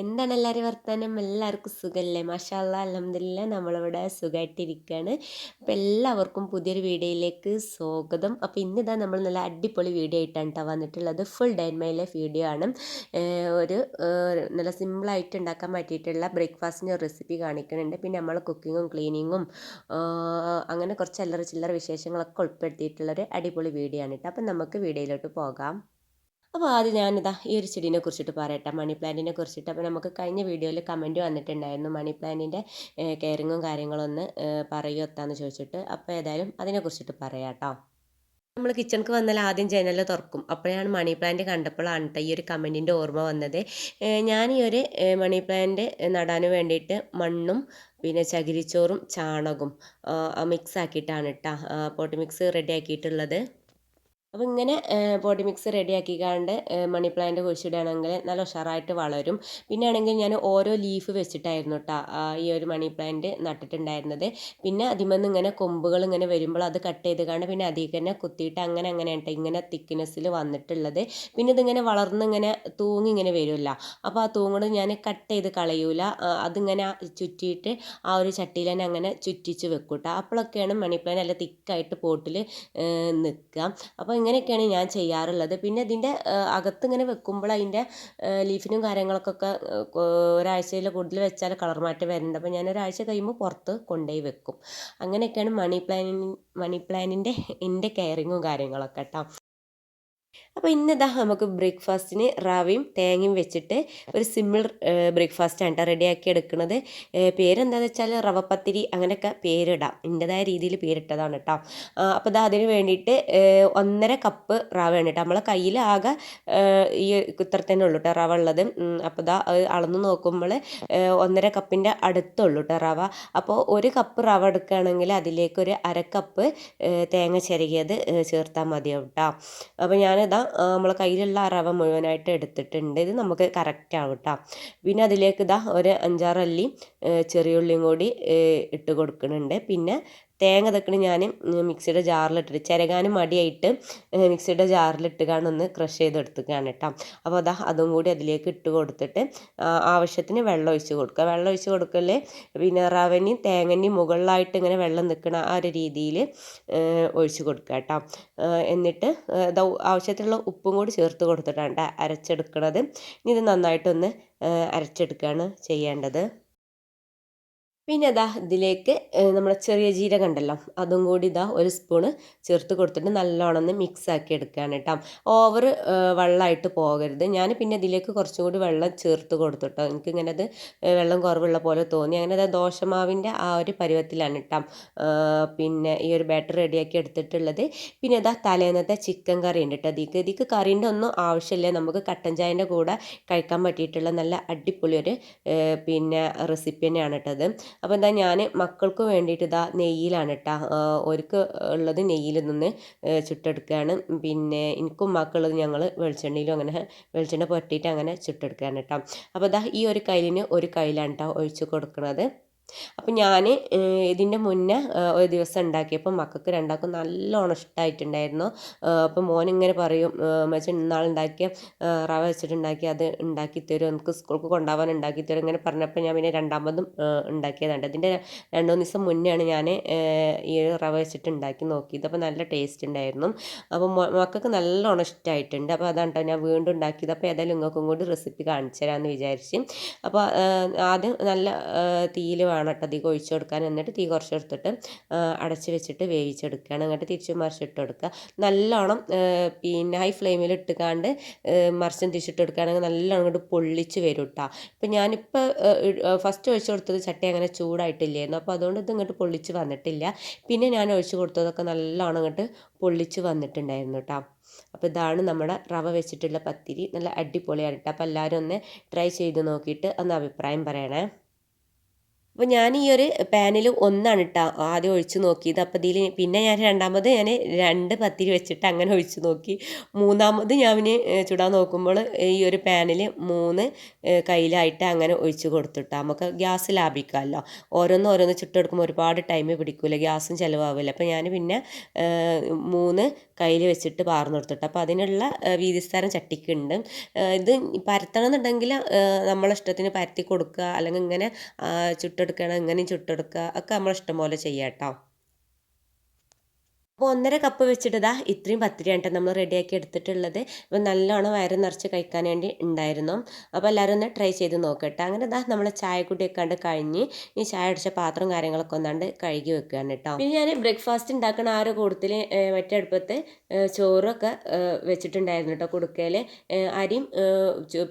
എന്താണ് എല്ലാവരും വർത്താനം? എല്ലാവർക്കും സുഖമല്ലേ? മഷാല അലഹമില്ല നമ്മളിവിടെ സുഖമായിട്ടിരിക്കുകയാണ്. അപ്പം എല്ലാവർക്കും പുതിയൊരു വീഡിയോയിലേക്ക് സ്വാഗതം. അപ്പോൾ ഇന്നിതാ നമ്മൾ നല്ല അടിപൊളി വീഡിയോ ആയിട്ടാണ് കേട്ടോ വന്നിട്ടുള്ളത്. Full day my life video ആണ്. ഒരു നല്ല സിമ്പിളായിട്ട് ഉണ്ടാക്കാൻ പറ്റിയിട്ടുള്ള ബ്രേക്ക്ഫാസ്റ്റിന്റെ റെസിപ്പി കാണിക്കുന്നുണ്ട്. പിന്നെ നമ്മൾ കുക്കിങ്ങും ക്ലീനിങ്ങും അങ്ങനെ കുറച്ച് അല്ലറ ചില്ലറ വിശേഷങ്ങളൊക്കെ ഉൾപ്പെടുത്തിയിട്ടുള്ളൊരു അടിപൊളി വീഡിയോ ആണ് കേട്ടോ. അപ്പം നമുക്ക് വീഡിയോയിലോട്ട് പോകാം. അപ്പോൾ ആദ്യം ഞാനിതാ ഈ ഒരു ചെടീനെ കുറിച്ചിട്ട് പറയട്ടെ മണി പ്ലാന്റിനെ കുറിച്ചിട്ട്. അപ്പോൾ നമുക്ക് കഴിഞ്ഞ വീഡിയോയിൽ കമന്റ് വന്നിട്ടുണ്ടായിരുന്നു മണി പ്ലാന്റിന്റെ കെയറിങ്ങും കാര്യങ്ങളൊന്ന് പറയൂ എത്താന്ന് ചോദിച്ചിട്ട്. അപ്പോൾ ഏതായാലും അതിനെക്കുറിച്ചിട്ട് പറയാം കേട്ടോ. നമ്മൾ കിച്ചണിക്ക് വന്നാൽ ആദ്യം ജനൽ തുറക്കും. അപ്പോഴാണ് മണി പ്ലാന്റ് കണ്ടപ്പോഴാണ് കേട്ടോ ഈ ഒരു കമന്റിന്റെ ഓർമ്മ വന്നത്. ഞാൻ ഈ ഒരു മണി പ്ലാന്റ് നടാൻ വേണ്ടിയിട്ട് മണ്ണും പിന്നെ ചകിരിച്ചോറും ചാണകവും മിക്സ് ആക്കിയിട്ടാണ് കേട്ടോ പോട്ട് മിക്സ് റെഡി ആക്കിയിട്ടുള്ളത്. അപ്പോൾ ഇങ്ങനെ ബോഡി മിക്സ് റെഡിയാക്കിക്കാണ്ട് മണി പ്ലാന്റ് കുഴിച്ചിടുകയാണെങ്കിൽ നല്ല ഉഷാറായിട്ട് വളരും. പിന്നെ ആണെങ്കിൽ ഞാൻ ഓരോ ലീഫ് വെച്ചിട്ടായിരുന്നു കേട്ടോ ഈ ഒരു മണി പ്ലാന്റ് നട്ടിട്ടുണ്ടായിരുന്നത്. പിന്നെ അതിമന്ന് ഇങ്ങനെ കൊമ്പുകൾ ഇങ്ങനെ വരുമ്പോൾ അത് കട്ട് ചെയ്ത് കണ്ട് പിന്നെ അതിൽ തന്നെ കുത്തിയിട്ട് അങ്ങനെ അങ്ങനെ കേട്ടോ ഇങ്ങനെ തിക്നെസ്സിൽ വന്നിട്ടുള്ളത്. പിന്നെ ഇതിങ്ങനെ വളർന്ന് ഇങ്ങനെ തൂങ്ങി ഇങ്ങനെ വരുമല്ല അപ്പോൾ ആ തൂങ്ങട് ഞാൻ കട്ട് ചെയ്ത് കളയൂല. അതിങ്ങനെ ചുറ്റിയിട്ട് ആ ഒരു ചട്ടിയിൽ തന്നെ അങ്ങനെ ചുറ്റിച്ച് വെക്കും കേട്ടോ അപ്പോഴൊക്കെയാണ് മണി പ്ലാന്റ് നല്ല തിക്കായിട്ട് പോട്ടിൽ നിൽക്കുക. അപ്പോൾ ഇങ്ങനെയൊക്കെയാണ് ഞാൻ ചെയ്യാറുള്ളത്. പിന്നെ ഇതിന്റെ അകത്ത് ഇങ്ങനെ വെക്കുമ്പോൾ അതിന്റെ ലീഫിനും കാര്യങ്ങൾക്കൊക്കെ ഒരാഴ്ചയിൽ കൂടുതൽ വെച്ചാൽ കളർ മാറ്റം വരുന്നുണ്ട് അപ്പോൾ ഞാൻ ഒരാഴ്ച കഴിയുമ്പോൾ പുറത്ത് കൊണ്ടുപോയി വെക്കും. അങ്ങനെയൊക്കെയാണ് മണി പ്ലാനിങ് മണി പ്ലാനിന്റെ എന്റെ കെയറിങ്ങും കാര്യങ്ങളൊക്കെ കേട്ടോ. അപ്പോൾ ഇന്നിതാ നമുക്ക് ബ്രേക്ക്ഫാസ്റ്റിന് റാവയും തേങ്ങയും വെച്ചിട്ട് ഒരു സിമ്പിൾ ആണ് റെഡിയാക്കി എടുക്കുന്നത്. പേരെന്താണെന്ന് വെച്ചാൽ റവപ്പത്തിരി അങ്ങനെയൊക്കെ പേരിടാം. എന്റെതായ രീതിയിൽ പേരിട്ടതാണ് കേട്ടോ അപ്പോൾ ഇതാ അതിന് വേണ്ടിയിട്ട് ഒന്നര കപ്പ് റവയാണ് കേട്ടോ നമ്മളെ കയ്യിൽ ആകെ ഈ ഇത്ര ഉള്ളൂ കേട്ടോ റവ ഉള്ളത്. അപ്പോൾ ഇതാ അളന്ന് നോക്കുമ്പോൾ ഒന്നര കപ്പിന്റെ അടുത്തുള്ളൂ കേട്ടോ റവ. അപ്പോൾ ഒരു കപ്പ് റവ എടുക്കുകയാണെങ്കിൽ അതിലേക്ക് ഒരു അരക്കപ്പ് കപ്പ് തേങ്ങ ചിരകിയത് ചേർത്താൽ മതിയാവും കേട്ടോ അപ്പോൾ ഞാനിതാ നമ്മളെ കയ്യിലുള്ള റവ മുഴുവനായിട്ട് എടുത്തിട്ടുണ്ട്. ഇത് നമുക്ക് കറക്റ്റ് ആവും കേട്ടോ പിന്നെ അതിലേക്ക് ഇതാ ഒരു അഞ്ചാറ് അല്ലി ചെറിയ ഉള്ളിയും കൂടി ഇട്ട് കൊടുക്കുന്നുണ്ട്. പിന്നെ തേങ്ങ തക്കണി ഞാൻ മിക്സിയുടെ ജാറിലിട്ടിട്ട് ചിരകാനും മടിയായിട്ട് മിക്സിയുടെ ജാറിലിട്ട് ഒന്ന് ക്രഷ് ചെയ്തെടുത്തുകയാണ് കേട്ടോ. അപ്പോൾ അതാ അതും കൂടി അതിലേക്ക് ഇട്ട് കൊടുത്തിട്ട് ആവശ്യത്തിന് വെള്ളം ഒഴിച്ച് കൊടുക്കുക. വെള്ളം ഒഴിച്ച് കൊടുക്കൽ പിന്നെ റവനെയും തേങ്ങനെയും മുകളിലായിട്ട് ഇങ്ങനെ വെള്ളം നിൽക്കണ ആ ഒരു രീതിയിൽ ഒഴിച്ച് കൊടുക്കുക കേട്ടോ. എന്നിട്ട് ആവശ്യത്തിനുള്ള ഉപ്പും കൂടി ചേർത്ത് കൊടുത്തിട്ടാണ് അരച്ചെടുക്കണത്. ഇനി ഇത് നന്നായിട്ടൊന്ന് അരച്ചെടുക്കുകയാണ് ചെയ്യേണ്ടത്. പിന്നെ ഇതാ ഇതിലേക്ക് നമ്മുടെ ചെറിയ ജീരകം ഉണ്ടല്ലോ അതും കൂടി ഇതാ ഒരു സ്പൂണ് ചേർത്ത് കൊടുത്തിട്ട് നല്ലോണം ഒന്ന് മിക്സ് ആക്കി എടുക്കുകയാണ് കേട്ടോ ഓവർ വെള്ളമായിട്ട് പോകരുത്. ഞാൻ പിന്നെ ഇതിലേക്ക് കുറച്ചും കൂടി വെള്ളം ചേർത്ത് കൊടുത്തിട്ടോ എനിക്കിങ്ങനെ അത് വെള്ളം കുറവുള്ള പോലെ തോന്നി. അങ്ങനെ അത് ദോശമാവിന്റെ ആ ഒരു പരുവത്തിലാണ് കേട്ടോ പിന്നെ ഈ ഒരു ബാറ്റർ റെഡിയാക്കി എടുത്തിട്ടുള്ളത്. പിന്നെ ഇതാ തലേന്നത്തെ ചിക്കൻ കറി ഉണ്ട് കേട്ടോ ഇതിക്ക് ഇതിക്ക് കറീന്റെ ഒന്നും ആവശ്യമില്ല. നമുക്ക് കട്ടൻ ചായന്റെ കൂടെ കഴിക്കാൻ പറ്റിയിട്ടുള്ള നല്ല അടിപൊളി ഒരു പിന്നെ റെസിപ്പി തന്നെയാണ് കേട്ടത് അപ്പോൾ എന്താ ഞാൻ മക്കൾക്ക് വേണ്ടിയിട്ട് ഇതാ നെയ്യിലാണ് കേട്ടോ ഒരുക്ക് ഉള്ളത് നെയ്യിൽ നിന്ന് ചുട്ടെടുക്കുകയാണ് പിന്നെ എനിക്കും മക്കളുള്ളത് ഞങ്ങൾ വെളിച്ചെണ്ണയിലും അങ്ങനെ വെളിച്ചെണ്ണ പുരട്ടിയിട്ട് അങ്ങനെ ചുട്ടെടുക്കുകയാണ് കേട്ടോ അപ്പോൾ ഇതാ ഈ ഒരു കയ്യിലിന് ഒരു കയ്യിലാണ് കേട്ടോ ഒഴിച്ച് കൊടുക്കുന്നത് അപ്പം ഞാൻ ഇതിന്റെ മുന്നേ ഒരു ദിവസം ഉണ്ടാക്കിയപ്പോൾ മക്കൾക്ക് രണ്ടാൾക്കും നല്ലോണം ഇഷ്ടമായിട്ടുണ്ടായിരുന്നു അപ്പം മോനിങ്ങനെ പറയും മച്ച ഇന്നാളുണ്ടാക്കിയ റവ വെച്ചിട്ടുണ്ടാക്കി അത് ഉണ്ടാക്കി തരും എനിക്ക് സ്കൂൾക്ക് കൊണ്ടുപോകാൻ ഉണ്ടാക്കി തരും ഇങ്ങനെ പറഞ്ഞപ്പോൾ ഞാൻ പിന്നെ രണ്ടാമതും ഉണ്ടാക്കിയതാണ്. ഇതിന്റെ രണ്ട് ദിവസം മുന്നെയാണ് ഞാൻ ഈ റവ വെച്ചിട്ട് ഉണ്ടാക്കി നോക്കിയത്. അപ്പോൾ നല്ല ടേസ്റ്റ് ഉണ്ടായിരുന്നു. അപ്പോൾ മക്കൾക്ക് നല്ലോണം ഇഷ്ടമായിട്ടുണ്ട് അപ്പോൾ അതാണ് കേട്ടോ ഞാൻ വീണ്ടും ഉണ്ടാക്കിയത്. അപ്പോൾ ഏതായാലും നിങ്ങൾക്കും കൂടി റെസിപ്പി കാണിച്ചു തരാമെന്ന് വിചാരിച്ച്. അപ്പോൾ ആദ്യം നല്ല തീയിൽ വേണം കേട്ടോ അധികം കൊടുക്കാൻ. എന്നിട്ട് തീ കുറച്ച് എടുത്തിട്ട് അടച്ച് വെച്ചിട്ട് വേവിച്ചെടുക്കുകയാണ്. എന്നിട്ട് തിരിച്ച് മറിച്ചിട്ട് കൊടുക്കുക. നല്ലോണം പിന്നെ ഹൈ ഫ്ലെയിമിൽ ഇട്ടുകാണ്ട് മറിച്ചും തിരിച്ചിട്ട് കൊടുക്കുകയാണെങ്കിൽ നല്ലോണം ഇങ്ങോട്ട് പൊള്ളിച്ച് വരും കേട്ടോ ഇപ്പം ഞാനിപ്പോൾ ഫസ്റ്റ് ഒഴിച്ചു കൊടുത്തത് ചട്ടി അങ്ങനെ ചൂടായിട്ടില്ലായിരുന്നു. അപ്പോൾ അതുകൊണ്ട് ഇത് ഇങ്ങോട്ട് പൊള്ളിച്ച് വന്നിട്ടില്ല. പിന്നെ ഞാൻ ഒഴിച്ചു കൊടുത്തതൊക്കെ നല്ലോണം ഇങ്ങോട്ട് പൊള്ളിച്ച് വന്നിട്ടുണ്ടായിരുന്നു കേട്ടോ അപ്പോൾ ഇതാണ് നമ്മുടെ റവ വെച്ചിട്ടുള്ള പത്തിരി. നല്ല അടിപൊളിയാണ് കേട്ടോ അപ്പോൾ എല്ലാവരും ഒന്ന് ട്രൈ ചെയ്ത് നോക്കിയിട്ട് ഒന്ന് അഭിപ്രായം പറയണേ. അപ്പോൾ ഞാൻ ഈ ഒരു പാനിൽ ഒന്നാണ് കേട്ടോ ആദ്യം ഒഴിച്ച് നോക്കിയത്. അപ്പോൾ ഇതിൽ പിന്നെ ഞാൻ രണ്ടാമത് ഞാൻ രണ്ട് പത്തിരി വെച്ചിട്ട് അങ്ങനെ ഒഴിച്ച് നോക്കി. മൂന്നാമത് ഞാൻ ചുടാൻ നോക്കുമ്പോൾ ഈ ഒരു പാനിൽ മൂന്ന് കയ്യിലായിട്ട് അങ്ങനെ ഒഴിച്ച് കൊടുത്തിട്ടാ. നമുക്ക് ഗ്യാസ് ലാഭിക്കാമല്ലോ ഓരോന്ന് ഓരോന്ന് ചുട്ടെടുക്കുമ്പോൾ ഒരുപാട് ടൈം പിടിക്കില്ല ഗ്യാസും ചിലവാകില്ല അപ്പോൾ ഞാൻ പിന്നെ മൂന്ന് കയ്യിൽ വെച്ചിട്ട് പാർന്നു കൊടുത്തിട്ട്. അപ്പോൾ അതിനുള്ള വീതിസ്ഥാനം ചട്ടിക്കുണ്ട്. ഇത് പരത്തണം എന്നുണ്ടെങ്കിൽ നമ്മളെ ഇഷ്ടത്തിന് പരത്തി കൊടുക്കുക. അല്ലെങ്കിൽ ഇങ്ങനെ ചുട്ടെടുക്കണം ഇങ്ങനെയും ചുട്ടെടുക്കുക. ഒക്കെ നമ്മളെ ഇഷ്ടം പോലെ ചെയ്യാം കേട്ടോ. അപ്പോൾ ഒന്നര കപ്പ് വെച്ചിട്ട് ഇതാ ഇത്രയും പത്തിരിയാണ് കേട്ടോ നമ്മൾ റെഡിയാക്കി എടുത്തിട്ടുള്ളത്. അപ്പോൾ നല്ലോണം വയറ് നിറച്ച് കഴിക്കാൻ വേണ്ടി ഉണ്ടായിരുന്നു. അപ്പോൾ എല്ലാവരും ഒന്ന് ട്രൈ ചെയ്ത് നോക്കട്ടെ. അങ്ങനെ ഇതാ നമ്മൾ ചായ കുട്ടിയൊക്കെ കണ്ട് കഴിഞ്ഞ് ഈ ചായ അടിച്ച പാത്രം കാര്യങ്ങളൊക്കെ ഒന്നാണ്ട് കഴുകി വെക്കുകയാണ് കേട്ടോ പിന്നെ ഞാൻ ബ്രേക്ക്ഫാസ്റ്റ് ഉണ്ടാക്കുന്ന ആ ഒരു കൂട്ടത്തിൽ മറ്റേ അടുപ്പത്ത് ചോറൊക്കെ വെച്ചിട്ടുണ്ടായിരുന്നു കേട്ടോ കുടുക്കയിൽ അരിയും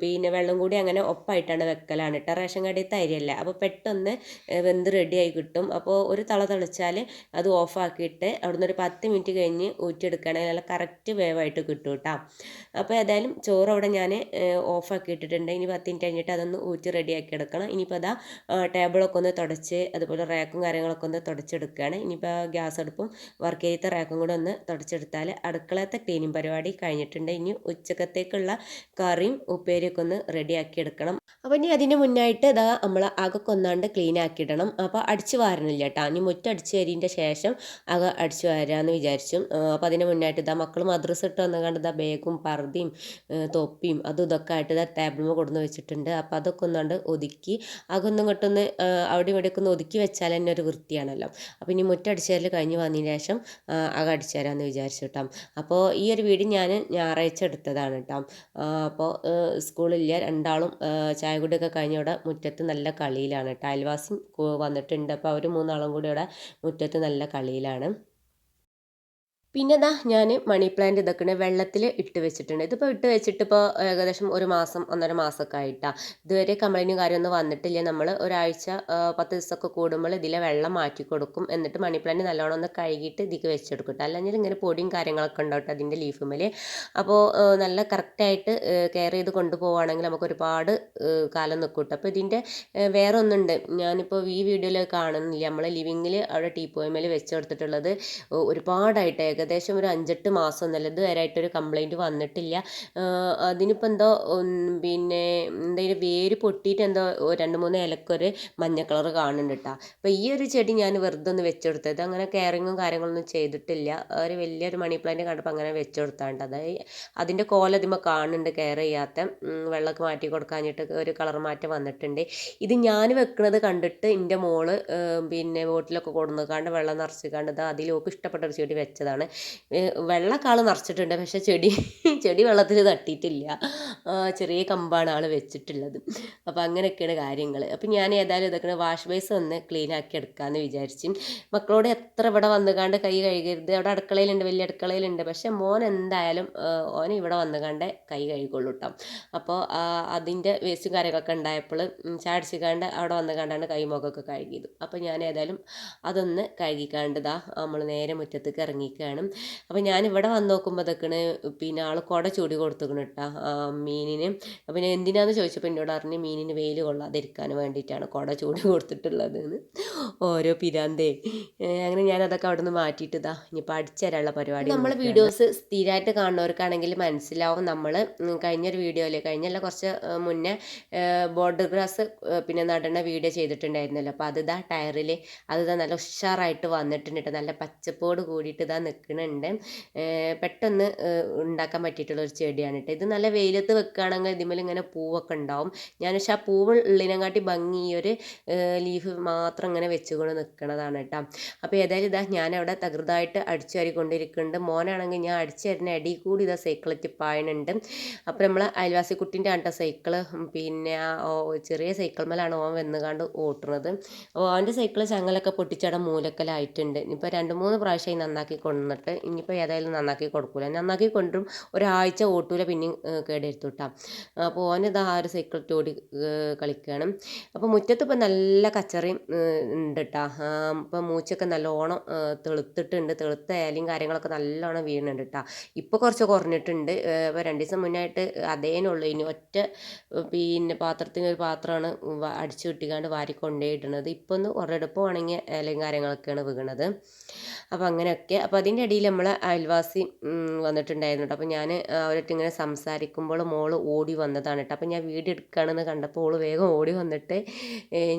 പിന്നെ വെള്ളം കൂടി അങ്ങനെ ഒപ്പായിട്ടാണ് വെക്കലാണ് കേട്ടോ റേഷൻ കടയിലത്തെ അരിയല്ല. അപ്പോൾ പെട്ടെന്ന് വെന്ത് റെഡിയായി കിട്ടും. അപ്പോൾ ഒരു തള തളിച്ചാൽ അത് ഓഫാക്കിയിട്ട് അവിടുന്ന് ഒരു പത്ത് മിനിറ്റ് കഴിഞ്ഞ് ഊറ്റിയെടുക്കുകയാണെങ്കിൽ നല്ല കറക്റ്റ് വേവായിട്ട് കിട്ടും കേട്ടോ. അപ്പോൾ ഏതായാലും ചോറ് അവിടെ ഞാൻ ഓഫാക്കി ഇട്ടിട്ടുണ്ട്. ഇനി പത്ത് മിനിറ്റ് കഴിഞ്ഞിട്ട് അതൊന്ന് ഊറ്റി റെഡിയാക്കി എടുക്കണം. ഇനിയിപ്പോൾ അതാ ടേബിളൊക്കെ ഒന്ന് തുടച്ച് അതുപോലെ റാക്കും കാര്യങ്ങളൊക്കെ ഒന്ന് തുടച്ചെടുക്കുകയാണ്. ഇനിയിപ്പോൾ ഗ്യാസ് അടുപ്പും വർക്ക് ചെയ്ത റാക്കും കൂടെ ഒന്ന് തുടച്ചെടുത്താൽ അടുക്കളത്തെ ക്ലീനിങ് പരിപാടി കഴിഞ്ഞിട്ടുണ്ട്. ഇനി ഉച്ചക്കത്തേക്കുള്ള കറിയും ഉപ്പേരിയൊക്കെ ഒന്ന് റെഡിയാക്കി എടുക്കണം. അപ്പോൾ ഇനി അതിന് മുന്നായിട്ട് ഇതാ നമ്മൾ അകൊക്കെ ഒന്നാണ്ട് ക്ലീൻ ആക്കിയിടണം. അപ്പോൾ അടിച്ച് വാരണില്ല കേട്ടോ ഇനി മുറ്റം അടിച്ച് വരീന്റെ ശേഷം അക അടിച്ച് വാരാൻ ചെയ്യാമെന്ന് വിചാരിച്ചു അപ്പോൾ അതിന് മുന്നായിട്ട് ഇതാ മക്കൾ മദ്രസ ഇട്ട് വന്ന കണ്ട് ഇതാ ബാഗും പർദ്ദയും തൊപ്പിയും അതും ഇതൊക്കെ ആയിട്ട് ഇതാ ടേബിളിൽ കൊടുന്ന് വെച്ചിട്ടുണ്ട്. അപ്പോൾ അതൊക്കെ ഒന്നാണ്ട് ഒതുക്കി അകൊന്നും ഇങ്ങോട്ടൊന്ന് അവിടെ ഇവിടെ ഒക്കെ ഒന്ന് ഒതുക്കി വെച്ചാൽ തന്നെ ഒരു വൃത്തിയാണല്ലോ. അപ്പോൾ ഇനി മുറ്റടിച്ചാൽ കഴിഞ്ഞ് വന്നതിന് ശേഷം അക അടിച്ചു തരാമെന്ന് വിചാരിച്ചു കേട്ടോ അപ്പോൾ ഈ ഒരു വീട് ഞാൻ ഞായറാഴ്ച എടുത്തതാണ് കേട്ടോ അപ്പോൾ സ്കൂളില്ല. രണ്ടാളും ചായ കുടിയൊക്കെ കഴിഞ്ഞവിടെ മുറ്റത്ത് നല്ല കളിയിലാണ്. കേട്ടോ അയൽവാസി വന്നിട്ടുണ്ട്. അപ്പോൾ അവർ മൂന്നാളും കൂടി ഇവിടെ മുറ്റത്ത് നല്ല കളിയിലാണ്. പിന്നെ ഇതാ ഞാൻ മണി പ്ലാന്റ് ഇതൊക്കെ വെള്ളത്തിൽ ഇട്ട് വെച്ചിട്ടുണ്ട്. ഇതിപ്പോൾ ഇട്ട് വെച്ചിട്ട് ഇപ്പോൾ ഏകദേശം ഒരു മാസം ഒന്നര മാസമൊക്കെ ആയിട്ടാണ് ഇതുവരെ കംപ്ലൈന്റും കാര്യമൊന്നും വന്നിട്ടില്ല. നമ്മൾ ഒരാഴ്ച പത്ത് ദിവസമൊക്കെ കൂടുമ്പോൾ ഇതിലെ വെള്ളം മാറ്റി കൊടുക്കും. എന്നിട്ട് മണി പ്ലാന്റ് നല്ലോണം ഒന്ന് കഴുകിയിട്ട് ഇതിക്ക് വെച്ചെടുക്കും അല്ലെങ്കിൽ ഇങ്ങനെ പൊടിയും കാര്യങ്ങളൊക്കെ ഉണ്ടാവും അതിന്റെ ലീഫുമേൽ അപ്പോൾ നല്ല കറക്റ്റായിട്ട് കെയർ ചെയ്ത് കൊണ്ടുപോവുകയാണെങ്കിൽ നമുക്ക് ഒരുപാട് കാലം നിൽക്കും കേട്ടോ അപ്പോൾ ഇതിന്റെ വേറെ ഒന്നുണ്ട് ഞാനിപ്പോൾ ഈ വീഡിയോയിൽ കാണുന്നില്ല. നമ്മൾ ലിവിങ്ങിൽ അവിടെ ടീ പോയമേൽ വെച്ച് കൊടുത്തിട്ടുള്ളത് ഒരുപാടായിട്ട് ഏകദേശം ഒരു അഞ്ചെട്ട് മാസം എന്നല്ല ഇതുവരെയായിട്ടൊരു കംപ്ലൈന്റ് വന്നിട്ടില്ല. അതിനിപ്പോൾ എന്തോ പിന്നെ എന്തെങ്കിലും വേര് പൊട്ടിയിട്ട് എന്തോ രണ്ട് മൂന്ന് ഇലക്കൊരു മഞ്ഞ കളർ കാണുന്നുണ്ട് കേട്ടോ അപ്പോൾ ഈ ഒരു ചെടി ഞാൻ വെറുതെ ഒന്ന് വെച്ചെടുത്തത്. അങ്ങനെ കെയറിങ്ങും കാര്യങ്ങളൊന്നും ചെയ്തിട്ടില്ല. ഒരു വലിയൊരു മണി പ്ലാന്റ് കണ്ടപ്പോൾ അങ്ങനെ വെച്ചെടുത്താണ്ട്. അതായത് അതിന്റെ കോലതിമ കാണുന്നുണ്ട് കെയർ ചെയ്യാത്ത. വെള്ളമൊക്കെ മാറ്റി കൊടുക്കാഞ്ഞിട്ട് ഒരു കളർ മാറ്റം വന്നിട്ടുണ്ട്. ഇത് ഞാൻ വെക്കുന്നത് കണ്ടിട്ട് എന്റെ മോൾ പിന്നെ ബോട്ടിലൊക്കെ കൊടുന്നുകാണ്ട് വെള്ളം നിറച്ചിക്കാണ്ട് അത് അതിലൊക്കെ ഇഷ്ടപ്പെട്ട ഒരു ചെടി വെച്ചതാണ്. വെള്ളക്കാൾ നിറച്ചിട്ടുണ്ട്. പക്ഷേ ചെടി ചെടി വെള്ളത്തിൽ തട്ടിയിട്ടില്ല ചെറിയ കമ്പാണ് ആൾ വെച്ചിട്ടുള്ളത്. അപ്പോൾ അങ്ങനെയൊക്കെയാണ് കാര്യങ്ങൾ അപ്പോൾ ഞാൻ ഏതായാലും ഇതൊക്കെ വാഷ് ബേസ് ഒന്ന് ക്ലീൻ ആക്കി എടുക്കാമെന്ന് വിചാരിച്ചു. മക്കളോട് എത്ര ഇവിടെ വന്നുകാണ്ട് കൈ കഴുകരുത്? അവിടെ അടുക്കളയിലുണ്ട് വലിയ അടുക്കളയിലുണ്ട്. പക്ഷേ മോൻ എന്തായാലും ഓൻ ഇവിടെ വന്നുകാണ്ട് കൈ കഴുകുള്ളൂ കേട്ടോ അപ്പോൾ അതിന്റെ വേസ്റ്റും കാര്യങ്ങളൊക്കെ ഉണ്ടായപ്പോൾ ചാടിച്ചിക്കാണ്ട് അവിടെ വന്നുകാണ്ടാണ് കൈ മുഖമൊക്കെ കഴുകിയത്. അപ്പോൾ ഞാൻ ഏതായാലും അതൊന്ന് കഴുകിക്കാണ്ടതാ നമ്മൾ നേരെ മുറ്റത്തേക്ക് ഇറങ്ങിക്കുകയാണ് അപ്പോൾ ഞാൻ ഇവിടെ വന്ന് നോക്കുമ്പോൾ ഇതൊക്കെയാണ് പിന്നെ ആൾ കുട ചൂടി കൊടുത്തേക്കണ് കേട്ടോ മീനിന്. പിന്നെ എന്തിനാന്ന് ചോദിച്ചപ്പോൾ എന്നോട് അറിഞ്ഞ് മീനിന് വെയിൽ കൊള്ളാതിരിക്കാൻ വേണ്ടിയിട്ടാണ് കുട ചൂടി കൊടുത്തിട്ടുള്ളത് ഓരോ പിരാന്തേ. അങ്ങനെ ഞാൻ അതൊക്കെ അവിടെ നിന്ന് മാറ്റിയിട്ട് ഇതാ ഇനിയിപ്പോൾ അടിച്ചുതരാനുള്ള പരിപാടി നമ്മൾ വീഡിയോസ് സ്ഥിരമായിട്ട് കാണുന്നവർക്കാണെങ്കിൽ മനസ്സിലാവും നമ്മൾ കഴിഞ്ഞൊരു വീഡിയോയിൽ കഴിഞ്ഞല്ല കുറച്ച് മുന്നേ ബോർഡർ ഗ്രാസ് പിന്നെ നടണ വീഡിയോ ചെയ്തിട്ടുണ്ടായിരുന്നല്ലോ. അപ്പോൾ അത് ഇതാ ടയറിൽ അത് ഇതാ നല്ല ഉഷാറായിട്ട് വന്നിട്ടുണ്ട് നല്ല പച്ചപ്പോട് കൂടിയിട്ട് ഇതാ നിൽക്കുന്നുണ്ട്. പെട്ടെന്ന് ഉണ്ടാക്കാൻ പറ്റിയിട്ടുള്ള ഒരു ചെടിയാണ് കേട്ടോ. ഇത് നല്ല വെയിലത്ത് വെക്കുകയാണെങ്കിൽ ഇതിമേൽ ഇങ്ങനെ പൂവൊക്കെ ഉണ്ടാവും. ഞാൻ പക്ഷെ ആ പൂവ് ഉള്ളിനെക്കാട്ടി ഭംഗി ഈ ഒരു ലീഫ് മാത്രം ഇങ്ങനെ വെച്ചുകൊണ്ട് നിൽക്കണതാണ് കേട്ടോ. അപ്പോൾ ഏതായാലും ഇതാ ഞാനവിടെ തകൃതായിട്ട് അടിച്ചു വാരിക്കൊണ്ടിരിക്കുന്നുണ്ട്. മോനാണെങ്കിൽ ഞാൻ അടിച്ചു തരുന്ന അടി കൂടി ഇതാ സൈക്കിളെത്തി പായണുണ്ട് അപ്പോൾ നമ്മൾ അയൽവാസി കുട്ടീന്റെ ആണ്ട സൈക്കിൾ പിന്നെ ചെറിയ സൈക്കിൾ മേലാണ് ഓൻ വന്നുകാണ്ട് ഓട്ടുന്നത്. അപ്പോൾ ഓന്റെ സൈക്കിൾ ചങ്ങലൊക്കെ പൊട്ടിച്ചട മൂലക്കലായിട്ടുണ്ട്. ഇപ്പോൾ രണ്ട് മൂന്ന് പ്രാവശ്യമായി നന്നാക്കി കൊണ്ടുവന്നിട്ട് ഇനിയിപ്പോൾ ഏതായാലും നന്നാക്കി കൊടുക്കൂല. നന്നാക്കി കൊണ്ടും ഒരാഴ്ച ഓട്ടൂല പിന്നെയും കേടെടുത്തു കേട്ടോ അപ്പോൾ ഓനിത് ആ ഒരു സൈക്കിൾ ഓടി കളിക്കുകയാണ് അപ്പോൾ മുറ്റത്ത് ഇപ്പോൾ നല്ല കച്ചറയും ഉണ്ട് കേട്ടോ ഇപ്പോൾ മൂച്ചൊക്കെ നല്ലോണം തെളുത്തിട്ടുണ്ട്. തെളുത്ത ഇലയും കാര്യങ്ങളൊക്കെ നല്ലോണം വീണുണ്ട് കേട്ടോ ഇപ്പോൾ കുറച്ച് കുറഞ്ഞിട്ടുണ്ട്. ഇപ്പോൾ രണ്ട് ദിവസം മുന്നായിട്ട് അതേനുള്ളൂ ഇനി ഒറ്റ പിന്നെ പാത്രത്തിന് ഒരു പാത്രമാണ് അടിച്ചു കിട്ടിക്കാണ്ട് വാരി ഇടുന്നത് ഇപ്പോൾ ഒന്ന് ഒരിടപ്പ് ഉണങ്ങിയ ഇലയും കാര്യങ്ങളൊക്കെയാണ് വീണത്. അപ്പോൾ അങ്ങനെയൊക്കെ. അപ്പോൾ അതിന്റെ ഇടയിൽ നമ്മൾ അയൽവാസി വന്നിട്ടുണ്ടായിരുന്നു കേട്ടോ. അപ്പോൾ ഞാൻ അവരായിട്ട് ഇങ്ങനെ സംസാരിക്കുമ്പോൾ മോൾ ഓടി വന്നതാണ് കേട്ടോ. അപ്പോൾ ഞാൻ വീഡിയോ എടുക്കുകയാണെന്ന് കണ്ടപ്പോൾ ഓൾ വേഗം ഓടി വന്നിട്ട്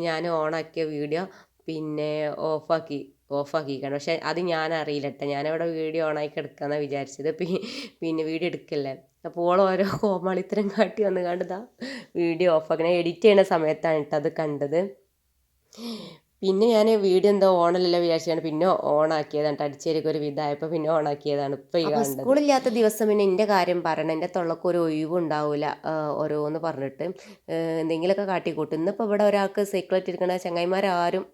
ഞാൻ ഓണാക്കിയ വീഡിയോ പിന്നെ ഓഫാക്കി ഓഫാക്കിക്കണം പക്ഷേ അത് ഞാൻ അറിയില്ല കേട്ടോ. ഞാനവിടെ വീഡിയോ ഓണാക്കി എടുക്കാമെന്നാണ് വിചാരിച്ചത്. പിന്നെ വീഡിയോ എടുക്കല്ലേ. അപ്പോൾ ഓൾ ഓരോ കോമാളിത്തരം കാട്ടി വന്ന് കണ്ടതാ വീഡിയോ ഓഫാക്കണം എഡിറ്റ് ചെയ്യുന്ന സമയത്താണ് കേട്ടോ അത് കണ്ടത്. പിന്നെ ഞാൻ വീഡിയോ എന്തോ ഓണല്ലല്ലോ വിചാരിച്ചാണ് പിന്നെ ഓണാക്കിയതാണ്. അടിച്ചേരിക്ക് ഒരു വിധായപ്പോ പിന്നെ ഓണാക്കിയതാണ്. ഇപ്പൊ ഈ സ്കൂൾ സ്കൂളില്ലാത്ത ദിവസം പിന്നെ എന്റെ കാര്യം പറയണം. എന്റെ തൊള്ളക്ക് ഒരു ഒഴിവുണ്ടാവില്ല ഓരോന്ന് പറഞ്ഞിട്ട്. എന്തെങ്കിലുമൊക്കെ കാട്ടിക്കൂട്ടും. ഇന്നിപ്പോൾ ഇവിടെ ഒരാൾക്ക് സൈക്കിളായിട്ട് ഇരിക്കണ ചങ്ങായിമാരാരും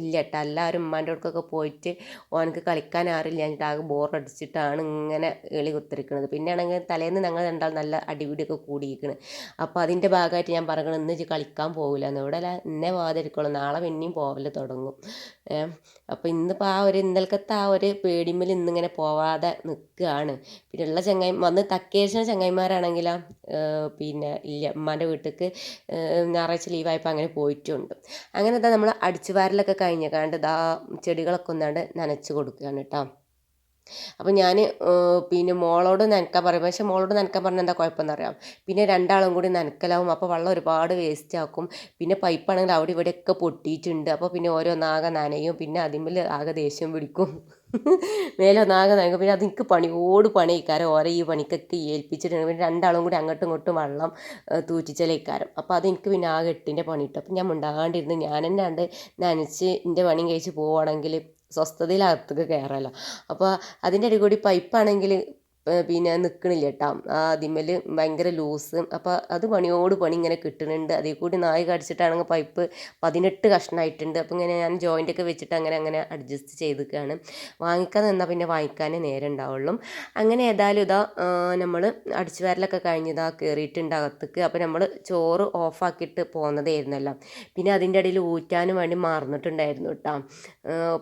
ഇല്ല കേട്ടോ എല്ലാവരും ഉമ്മാന്റെ അടുക്കൊക്കെ പോയിട്ട് ഓനക്ക് കളിക്കാൻ ആരില്ല. എന്നിട്ട് ആകെ ബോറടിച്ചിട്ടാണ് ഇങ്ങനെ എളി കുത്തിരിക്കുന്നത് പിന്നെ ആണെങ്കിൽ തലേന്ന് ഞങ്ങൾ രണ്ടാൾ നല്ല അടിപിടിയൊക്കെ കൂടിയിരിക്കുന്നത് അപ്പോൾ അതിന്റെ ഭാഗമായിട്ട് ഞാൻ പറഞ്ഞു ഇന്ന് കളിക്കാൻ പോകില്ല എന്ന് ഇവിടെ എന്നെ വാതിരിക്കുള്ളൂ നാളെ പിന്നെയും പോവില്ല തുടങ്ങും. അപ്പോൾ ഇന്നിപ്പോൾ ആ ഒരു ഇന്നലക്കത്തെ ആ ഒരു പേടിമ്മൽ ഇന്നിങ്ങനെ പോവാതെ നിൽക്കുകയാണ് പിന്നെ ഉള്ള ചങ്ങായി വന്ന് തക്കേശന ചങ്ങായിമാരാണെങ്കിലോ പിന്നെ ഇല്ല ഉമ്മാന്റെ വീട്ടിലേക്ക് ഞായറാഴ്ച ലീവായപ്പോൾ അങ്ങനെ പോയിട്ടുണ്ട്. അങ്ങനെ ഇതാ നമ്മൾ അടിച്ചുവാരലൊക്കെ കഴിഞ്ഞ് കണ്ട് ഇതാ ചെടികളൊക്കെ ഒന്നാണ്ട് നനച്ച് കൊടുക്കുകയാണ് കേട്ടോ അപ്പോൾ ഞാൻ പിന്നെ മോളോട് നനക്കാൻ പറയും. പക്ഷേ മോളോട് നനക്കാൻ പറഞ്ഞാൽ എന്താ കുഴപ്പമെന്ന് അറിയാം പിന്നെ രണ്ടാളും കൂടി നനക്കലാവും. അപ്പോൾ വെള്ളം ഒരുപാട് വേസ്റ്റ് ആക്കും. പിന്നെ പൈപ്പാണെങ്കിൽ അവിടെ ഇവിടെയൊക്കെ പൊട്ടിയിട്ടുണ്ട്. അപ്പോൾ പിന്നെ ഓരോന്നാകെ നനയും. പിന്നെ അതിന്മേൽ ആകെ ദേഷ്യം പിടിക്കും. മേലൊന്നാകെ നനക്കും. പിന്നെ അത് എനിക്ക് പണിയോട് പണിയിക്കാരം. ഓരോ ഈ പണിക്കൊക്കെ ഏൽപ്പിച്ചിട്ടുണ്ട്. പിന്നെ രണ്ടാളും കൂടി അങ്ങോട്ടും ഇങ്ങോട്ടും വെള്ളം തൂറ്റിച്ചലേക്കാരം. അപ്പോൾ അത് എനിക്ക് പിന്നെ ആകെ എട്ടിന്റെ പണി കിട്ടും അപ്പം ഞാൻ മുണ്ടാണ്ടിരുന്ന് ഞാൻ തന്നെ ഉണ്ട് നനച്ച് എന്റെ പണിയും കഴിച്ച് പോവുകയാണെങ്കിൽ സ്വസ്ഥതയിൽ അകത്തേക്ക് കയറാമല്ലോ അപ്പോൾ അതിന്റെ ഇടയിൽ കൂടി പൈപ്പാണെങ്കിൽ പിന്നെ നിൽക്കണില്ല കേട്ടോ അതിന്മേൽ ഭയങ്കര ലൂസ്. അപ്പോൾ അത് പണിയോട് പണി ഇങ്ങനെ കിട്ടുന്നുണ്ട്. അതിൽ കൂടി നായി കടിച്ചിട്ടാണെങ്കിൽ പൈപ്പ് പതിനെട്ട് കഷ്ണമായിട്ടുണ്ട് അപ്പോൾ ഇങ്ങനെ ഞാൻ ജോയിന്റൊക്കെ വെച്ചിട്ട് അങ്ങനെ അങ്ങനെ അഡ്ജസ്റ്റ് ചെയ്തിരിക്കുകയാണ് വാങ്ങിക്കാൻ നിന്നാൽ പിന്നെ വാങ്ങിക്കാനേ നേരം ഉണ്ടാവുള്ളൂ. അങ്ങനെ ഏതായാലും ഇതാ നമ്മൾ അടിച്ചു വരലൊക്കെ കഴിഞ്ഞതാ കയറിയിട്ടുണ്ട് അകത്തേക്ക്. അപ്പോൾ നമ്മൾ ചോറ് ഓഫാക്കിയിട്ട് പോകുന്നതായിരുന്നല്ലോ പിന്നെ അതിന്റെ ഇടയിൽ ഊറ്റാനും വേണ്ടി മറന്നിട്ടുണ്ടായിരുന്നു കേട്ടോ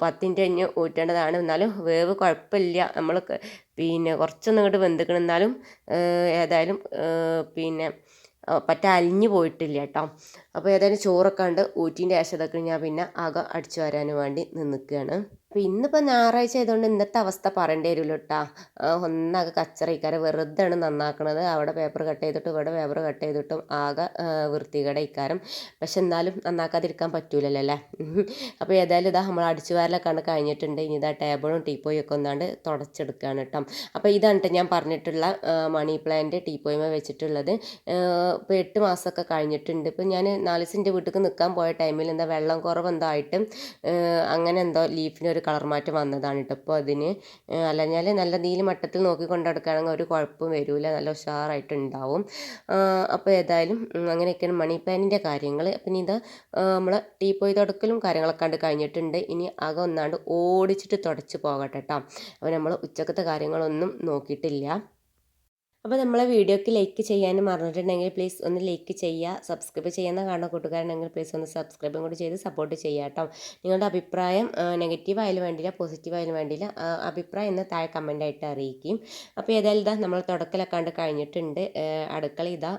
പത്തിന്റെ കഴിഞ്ഞ് ഊറ്റേണ്ടതാണ്. എന്നാലും വേവ് കുഴപ്പമില്ല. നമ്മൾ പിന്നെ കുറച്ചൊന്നും ഇങ്ങോട്ട് വെന്തിക്കണം. എന്നാലും ഏതായാലും പിന്നെ പറ്റ അലിഞ്ഞു പോയിട്ടില്ല കേട്ടോ അപ്പോൾ ഏതായാലും ചോറൊക്കെ കണ്ട് ഊറ്റീന്റെ ശേഷം ഞാൻ പിന്നെ ആകെ അടിച്ചു വരാൻ വേണ്ടി നിൽക്കുകയാണ് അപ്പോൾ ഇന്നിപ്പോൾ ഞായറാഴ്ച ആയതുകൊണ്ട് ഇന്നത്തെ അവസ്ഥ പറയേണ്ടി വരുമല്ലോ കേട്ടാ ഒന്നാകെ കച്ചറയിക്കാരെ ആണ് നന്നാക്കണത്. അവിടെ പേപ്പർ കട്ട് ചെയ്തിട്ടും ഇവിടെ പേപ്പർ കട്ട് ചെയ്തിട്ടും ആകെ വൃത്തികേട് ഇക്കാരം പക്ഷെ എന്നാലും നന്നാക്കാതിരിക്കാൻ പറ്റൂലല്ലോ അല്ലേ? അപ്പോൾ ഏതായാലും ഇതാ നമ്മൾ അടിച്ചു ആണ് കഴിഞ്ഞിട്ടുണ്ട്. ഇനി ഇതാ ടേബിളും ടീപ്പോയും ഒക്കെ ഒന്നാണ്ട് തുടച്ചെടുക്കുകയാണ് കേട്ടോ അപ്പോൾ ഇതാണ് കേട്ടോ ഞാൻ പറഞ്ഞിട്ടുള്ള മണി പ്ലാന്റ് ടീപ്പോയുമ വെച്ചിട്ടുള്ളത്. ഇപ്പോൾ എട്ട് മാസമൊക്കെ കഴിഞ്ഞിട്ടുണ്ട്. ഇപ്പോൾ ഞാൻ നാല് ദിവസം വീട്ടിൽ നിൽക്കാൻ പോയ ടൈമിൽ എന്താ വെള്ളം കുറവ് എന്തോ അങ്ങനെ എന്തോ ലീഫിനൊരു ഒരു കളർ മാറ്റം വന്നതാണ് കേട്ടോ അപ്പോൾ അതിന് അലഞ്ഞാൽ നല്ല നീല മട്ടത്തിൽ നോക്കി കൊണ്ടെടുക്കുകയാണെങ്കിൽ ഒരു കുഴപ്പവും വരില്ല നല്ല ഉഷാറായിട്ടുണ്ടാവും. അപ്പോൾ ഏതായാലും അങ്ങനെയൊക്കെയാണ് മണി പ്ലാനിന്റെ കാര്യങ്ങൾ. പിന്നെ ഇത് നമ്മൾ ടീ പോയി തുടക്കലും കാര്യങ്ങളൊക്കെ കണ്ട് കഴിഞ്ഞിട്ടുണ്ട്. ഇനി ആകെ ഒന്നാണ്ട് ഓടിച്ചിട്ട് തുടച്ച് പോകട്ടെ കേട്ടോ അപ്പോൾ നമ്മൾ ഉച്ചക്കത്തെ കാര്യങ്ങളൊന്നും നോക്കിയിട്ടില്ല. അപ്പോൾ നമ്മളെ വീഡിയോക്ക് ലൈക്ക് ചെയ്യാൻ മറന്നിട്ടുണ്ടെങ്കിൽ പ്ലീസ് ഒന്ന് ലൈക്ക് ചെയ്യുക സബ്സ്ക്രൈബ് ചെയ്യുന്ന കാണുന്ന കൂട്ടുകാരുണ്ടെങ്കിൽ പ്ലീസ് ഒന്ന് സബ്സ്ക്രൈബും കൂടി ചെയ്ത് സപ്പോർട്ട് ചെയ്യുക കേട്ടോ നിങ്ങളുടെ അഭിപ്രായം നെഗറ്റീവ് ആയാലും വേണ്ടിയില്ല പോസിറ്റീവ് ആയാലും വേണ്ടിയില്ല അഭിപ്രായം എന്ന് താഴെ കമന്റായിട്ട് അറിയിക്കും. അപ്പോൾ ഏതായാലും ഇതാ നമ്മൾ തുടക്കലൊക്കെ കണ്ട് കഴിഞ്ഞിട്ടുണ്ട്. അടുക്കള ഇതാ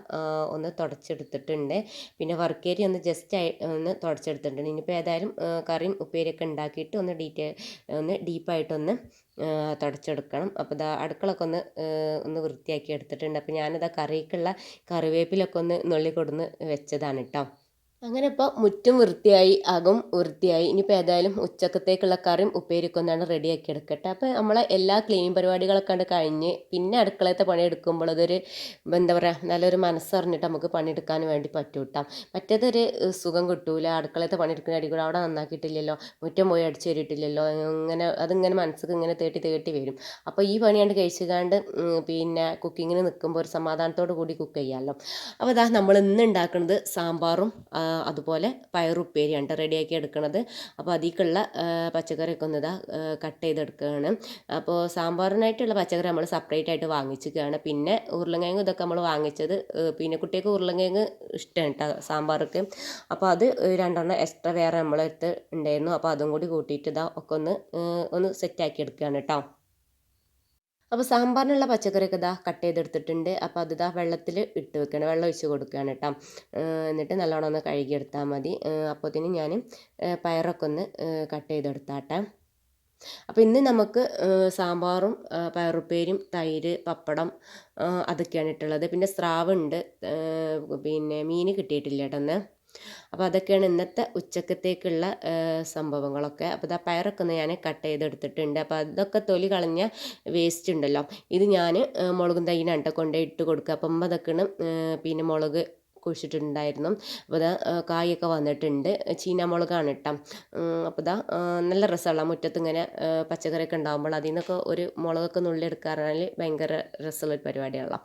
ഒന്ന് തുടച്ചെടുത്തിട്ടുണ്ട്. പിന്നെ വർക്ക് ഏരിയ ഒന്ന് ജസ്റ്റ് ആയി ഒന്ന് തുടച്ചെടുത്തിട്ടുണ്ട്. ഇനിയിപ്പോൾ ഏതായാലും കറിയും ഉപ്പേരിയൊക്കെ ഉണ്ടാക്കിയിട്ട് ഒന്ന് ഡീറ്റെയിൽ ഒന്ന് ഡീപ്പായിട്ടൊന്ന് തുടച്ചെടുക്കണം. അപ്പോൾ ഇതാ അടുക്കളൊക്കെ ഒന്ന് ഒന്ന് വൃത്തിയാക്കി എടുത്തിട്ടുണ്ട്. അപ്പോൾ ഞാനിതാ കറിക്കുള്ള കറിവേപ്പിലൊക്കെ ഒന്ന് നുള്ളി കൊടുന്ന് വെച്ചതാണ് കേട്ടോ. അങ്ങനെ ഇപ്പോൾ മുറ്റും വൃത്തിയായി അകം വൃത്തിയായി. ഇനിയിപ്പോൾ ഏതായാലും ഉച്ചക്കത്തേക്കുള്ള കറിയും ഉപ്പേരിക്കൊന്നാണ് റെഡിയാക്കി എടുക്കട്ടെ അപ്പോൾ നമ്മളെ എല്ലാ ക്ലീൻ പരിപാടികളൊക്കെ കണ്ട് കഴിഞ്ഞ് പിന്നെ അടുക്കളത്തെ പണി എടുക്കുമ്പോൾ അതൊരു എന്താ പറയുക നല്ലൊരു മനസ്സറിഞ്ഞിട്ട് നമുക്ക് പണിയെടുക്കാൻ വേണ്ടി പറ്റൂ കേട്ടോ മറ്റേതൊരു സുഖം കിട്ടൂല. അടുക്കളത്തെ പണിയെടുക്കുന്ന അടി കൂടെ അവിടെ നന്നാക്കിയിട്ടില്ലല്ലോ. മുറ്റം പോയി അടിച്ചു കയറിയിട്ടില്ലല്ലോ ഇങ്ങനെ അതിങ്ങനെ മനസ്സിൽ ഇങ്ങനെ തേട്ടി തേട്ടി വരും. അപ്പോൾ ഈ പണിയാണ്ട് കഴിച്ചുകാണ്ട് പിന്നെ കുക്കിങ്ങിന് നിൽക്കുമ്പോൾ ഒരു സമാധാനത്തോടു കൂടി കുക്ക് ചെയ്യാമല്ലോ അപ്പോൾ അതാ നമ്മൾ ഇന്ന് ഉണ്ടാക്കുന്നത് സാമ്പാറും അതുപോലെ പയറുപ്പേരിയാണ് റെഡിയാക്കി എടുക്കുന്നത് അപ്പോൾ അതിലേക്കുള്ള പച്ചക്കറിയൊക്കെ ഒന്ന് ഇതാ കട്ട് ചെയ്തെടുക്കുകയാണ്. അപ്പോൾ സാമ്പാറിനായിട്ടുള്ള പച്ചക്കറി നമ്മൾ സെപ്പറേറ്റ് ആയിട്ട് വാങ്ങിച്ചിരിക്കുകയാണ്. പിന്നെ ഉരുളങ്കിഴങ്ങ് ഇതൊക്കെ നമ്മൾ വാങ്ങിച്ചത് പിന്നെ കുട്ടികൾക്ക് ഉരുളങ്കിഴങ്ങ് ഇഷ്ടമാണ് കേട്ടോ സാമ്പാർക്ക്. അപ്പോൾ അത് രണ്ടെണ്ണം എക്സ്ട്രാ വേറെ നമ്മളെടുത്ത് ഉണ്ടായിരുന്നു. അപ്പോൾ അതും കൂടി കൂട്ടിയിട്ട് ഇതാ ഒക്കെ ഒന്ന് ഒന്ന് സെറ്റാക്കി എടുക്കുകയാണ് കേട്ടോ. അപ്പോൾ സാമ്പാറിനുള്ള പച്ചക്കറിയൊക്കെ ഇതാ കട്ട് ചെയ്തെടുത്തിട്ടുണ്ട്. അപ്പോൾ അത് ഇതാ വെള്ളത്തിൽ ഇട്ട് വെക്കണം. വെള്ളം ഒഴിച്ച് കൊടുക്കുകയാണ് കേട്ടോ. എന്നിട്ട് നല്ലോണം ഒന്ന് കഴുകിയെടുത്താൽ മതി. അപ്പോഴത്തേന് ഞാൻ പയറൊക്കെ ഒന്ന് കട്ട് ചെയ്തെടുത്താട്ടെ അപ്പോൾ ഇന്ന് നമുക്ക് സാമ്പാറും പയറുപ്പേരും തൈര് പപ്പടം അതൊക്കെയാണ് ഇട്ടുള്ളത്. പിന്നെ സ്രാവുണ്ട് പിന്നെ മീൻ കിട്ടിയിട്ടില്ല കേട്ടോ അപ്പോൾ അതൊക്കെയാണ് ഇന്നത്തെ ഉച്ചക്കത്തേക്കുള്ള സംഭവങ്ങളൊക്കെ. അപ്പോൾ ഇതാ പയറൊക്കെ ഒന്ന് ഞാൻ കട്ട് ചെയ്തെടുത്തിട്ടുണ്ട്. അപ്പോൾ അതൊക്കെ തൊലി കളഞ്ഞ വേസ്റ്റ് ഉണ്ടല്ലോ. ഇത് ഞാൻ മുളകും തൈനാണ് കൊണ്ടുപോയി ഇട്ട് കൊടുക്കുക. അപ്പം അതൊക്കെയാണ് പിന്നെ മുളക് കുഴിച്ചിട്ടുണ്ടായിരുന്നു. അപ്പോൾ ഇതാ കായൊക്കെ വന്നിട്ടുണ്ട്. ചീനാമുളകാണ് കേട്ടോ. അപ്പോൾ ഇതാ നല്ല രസമുള്ള മുറ്റത്ത് ഇങ്ങനെ പച്ചക്കറിയൊക്കെ ഉണ്ടാകുമ്പോൾ അതിൽ നിന്നൊക്കെ ഒരു മുളകൊക്കെ നുള്ളിയെടുക്കാറാണെങ്കിൽ ഭയങ്കര രസമുള്ള ഒരു പരിപാടിയാണല്ലോ.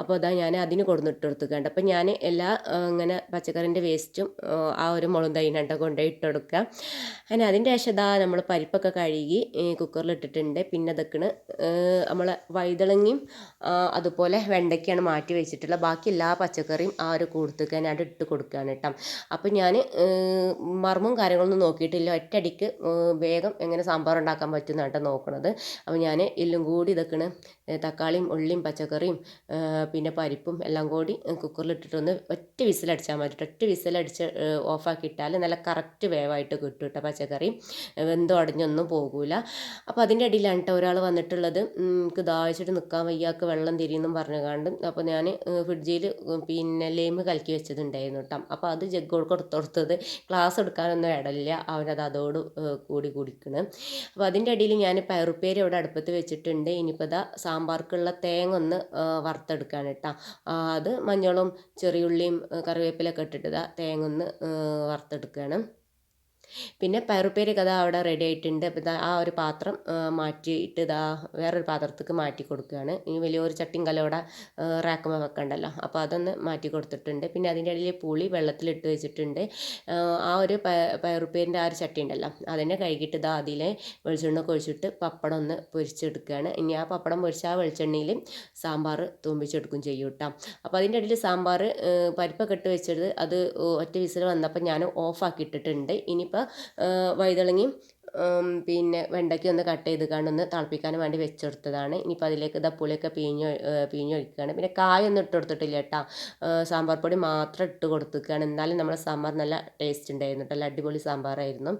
അപ്പോൾ ഇതാ ഞാൻ അതിന് കൊടുന്നിട്ട് കൊടുത്തുകൊണ്ട് അപ്പോൾ ഞാൻ എല്ലാ ഇങ്ങനെ പച്ചക്കറിന്റെ വേസ്റ്റും ആ ഒരു മുളകും തൈനണ്ട കൊണ്ടുപോയി ഇട്ട് കൊടുക്കുക. അങ്ങനെ അതിന്റെ ശേഷം ഇതാ നമ്മൾ പരിപ്പൊക്കെ കഴുകി കുക്കറിൽ ഇട്ടിട്ടുണ്ട്. പിന്നെ അതൊക്കെ നമ്മൾ വൈതളങ്ങിയും അതുപോലെ വെണ്ടയ്ക്കാണ് മാറ്റി വെച്ചിട്ടുള്ളത്. ബാക്കി എല്ലാ പച്ചക്കറിയും ആ ഒരു കൊടുത്തേക്ക് ഞാൻ ഇട്ട് കൊടുക്കുകയാണ് കേട്ടോ. അപ്പോൾ ഞാൻ മർമ്മവും കാര്യങ്ങളൊന്നും നോക്കിയിട്ടില്ല. ഒറ്റയടിക്ക് വേഗം എങ്ങനെ സാമ്പാർ ഉണ്ടാക്കാൻ പറ്റുമെന്നാണ് കേട്ടോ നോക്കണത്. അപ്പോൾ ഞാൻ എല്ലാം കൂടി ഇതൊക്കെയാണ് തക്കാളിയും ഉള്ളിയും പച്ചക്കറിയും പിന്നെ പരിപ്പും എല്ലാം കൂടി കുക്കറിലിട്ടിട്ടൊന്ന് ഒറ്റ വിസിലടിച്ചാൽ മതി ഒറ്റ വിസിലടിച്ച് ഓഫാക്കി ഇട്ടാൽ നല്ല കറക്റ്റ് വേവായിട്ട് കിട്ടും കേട്ടോ പച്ചക്കറി വെന്തുടഞ്ഞൊന്നും പോകൂല. അപ്പോൾ അതിന്റെ ഇടയിലാണ് കേട്ടോ ഒരാൾ വന്നിട്ടുള്ളത്. എനിക്ക് ദാഹിച്ചിട്ട് നിൽക്കാൻ വയ്യാക്ക് വെള്ളം തിരിയെന്നും പറഞ്ഞു കണ്ട് അപ്പോൾ ഞാൻ ഫ്രിഡ്ജിൽ പിന്നെ ലേമ് കലക്കി വെച്ചതുണ്ടായിരുന്നു കേട്ടോ അപ്പോൾ അത് ജഗ്ഗോട് കൊടുത്തൊടുത്തത് ക്ലാസ് എടുക്കാനൊന്നും ഇടയില്ല അവനത് അതോട് കൂടി കുടിക്കണം. അപ്പോൾ അതിന്റെ ഇടയിൽ ഞാൻ പയറുപ്പേര് ഇവിടെ അടുപ്പത്ത് വെച്ചിട്ടുണ്ട്. ഇനിയിപ്പോൾ ഇതാ സാമ്പാർക്കുള്ള തേങ്ങ ഒന്ന് വറുത്തെടുക്കാൻ കേട്ടോ അത് മഞ്ഞളും ചെറിയുള്ളിയും കറിവേപ്പിലൊക്കെ ഇട്ടിട്ട് തേങ്ങ ഒന്ന് വറുത്തെടുക്കുകയാണ് പിന്നെ പയറുപ്പേരി കഥ അവിടെ റെഡി ആയിട്ടുണ്ട്. അപ്പോൾ ഇതാ ആ ഒരു പാത്രം മാറ്റിയിട്ട് ഇതാ വേറൊരു പാത്രത്തേക്ക് മാറ്റി കൊടുക്കുകയാണ്. ഇനി വലിയൊരു ചട്ടിയും കലോടെ റാക്കുമ്പോൾ വെക്കണ്ടല്ലോ. അപ്പോൾ അതൊന്ന് മാറ്റി കൊടുത്തിട്ടുണ്ട്. പിന്നെ അതിന്റെ ഇടയിൽ പുളി വെള്ളത്തിലിട്ട് വെച്ചിട്ടുണ്ട്. ആ ഒരു പയറുപ്പേരിന്റെ ആ ഒരു ചട്ടി ഉണ്ടല്ലോ അതിനെ കഴുകിയിട്ട് ഇതാ അതിലെ വെളിച്ചെണ്ണ ഒഴിച്ചിട്ട് പപ്പടം ഒന്ന് പൊരിച്ചെടുക്കുകയാണ്. ഇനി ആ പപ്പടം പൊരിച്ച ആ വെളിച്ചെണ്ണയിൽ സാമ്പാർ തൂമ്പിച്ചെടുക്കും ചെയ്യും കേട്ടോ. അപ്പോൾ അതിന്റെ ഇടയിൽ സാമ്പാർ പരിപ്പൊക്കെ ഇട്ട് വെച്ചത് അത് ഒറ്റ വിസിൽ വന്നപ്പോൾ ഞാൻ ഓഫ് ഇട്ടിട്ടുണ്ട് ഇനിയിപ്പോൾ വൈതളങ്ങയും പിന്നെ വെണ്ടയ്ക്ക ഒന്ന് കട്ട് ചെയ്ത് കാണുന്ന തിളപ്പിക്കാൻ വേണ്ടി വെച്ചെടുത്തതാണ്. ഇനിയിപ്പോൾ അതിലേക്ക് ഇതാ പുളിയൊക്കെ പിഴിഞ്ഞ് പിഴിഞ്ഞൊഴിക്കുകയാണ് പിന്നെ കായൊന്നും ഇട്ട് കൊടുത്തിട്ടില്ല കേട്ടോ. സാമ്പാർ പൊടി മാത്രം ഇട്ട് കൊടുത്തിരിക്കുകയാണ് എന്നാലും നമ്മുടെ സാമ്പാർ നല്ല ടേസ്റ്റ് ഉണ്ടായിരുന്നു കേട്ടോ. നല്ല അടിപൊളി സാമ്പാറായിരുന്നു